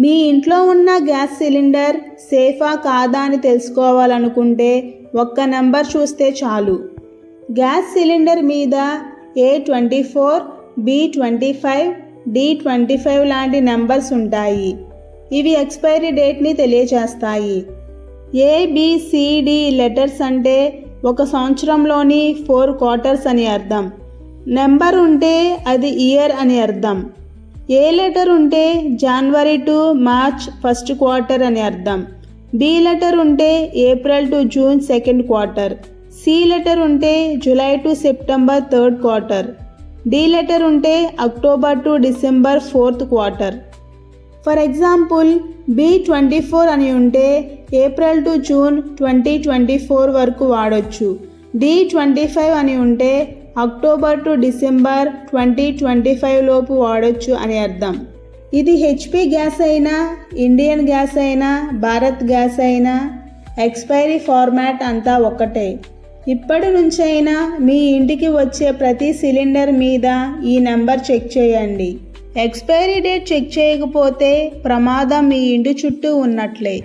మీ ఇంట్లో ఉన్న gas cylinder సేఫా కాదా అని తెలుసుకోవాలనుకుంటే ఒక్క నెంబర్ చూస్తే చాలు. గ్యాస్ సిలిండర్ మీద A twenty four B twenty five D twenty five లాంటి నెంబర్స్ ఉంటాయి. ఇవి ఎక్స్పైరీ డేట్ని తెలియజేస్తాయి. ఏబిసిడి లెటర్స్ అంటే ఒక సంవత్సరంలోని ఫోర్ క్వార్టర్స్ అని అర్థం. నెంబర్ ఉంటే అది ఇయర్ అని అర్థం. ఏ లెటర్ ఉంటే January to March first quarter అని అర్థం. బి లెటర్ ఉంటే April to June second quarter C letter ఉంటే July to September third quarter D letter ఉంటే October to December fourth quarter for example B twenty four అని ఉంటే April to June twenty twenty four వరకు వాడొచ్చు. D twenty five అని ఉంటే October to December twenty twenty five లోపు వాడొచ్చు అని అర్థం. ఇది హెచ్పి గ్యాస్ అయినా ఇండియన్ గ్యాస్ అయినా భారత్ గ్యాస్ అయినా ఎక్స్పైరీ ఫార్మాట్ అంతా ఒక్కటే. ఇప్పటి నుంచైనా మీ ఇంటికి వచ్చే ప్రతి సిలిండర్ మీద ఈ నెంబర్ చెక్ చేయండి. ఎక్స్పైరీ డేట్ చెక్ చేయకపోతే ప్రమాదం మీ ఇంటి చుట్టూ ఉన్నట్లే.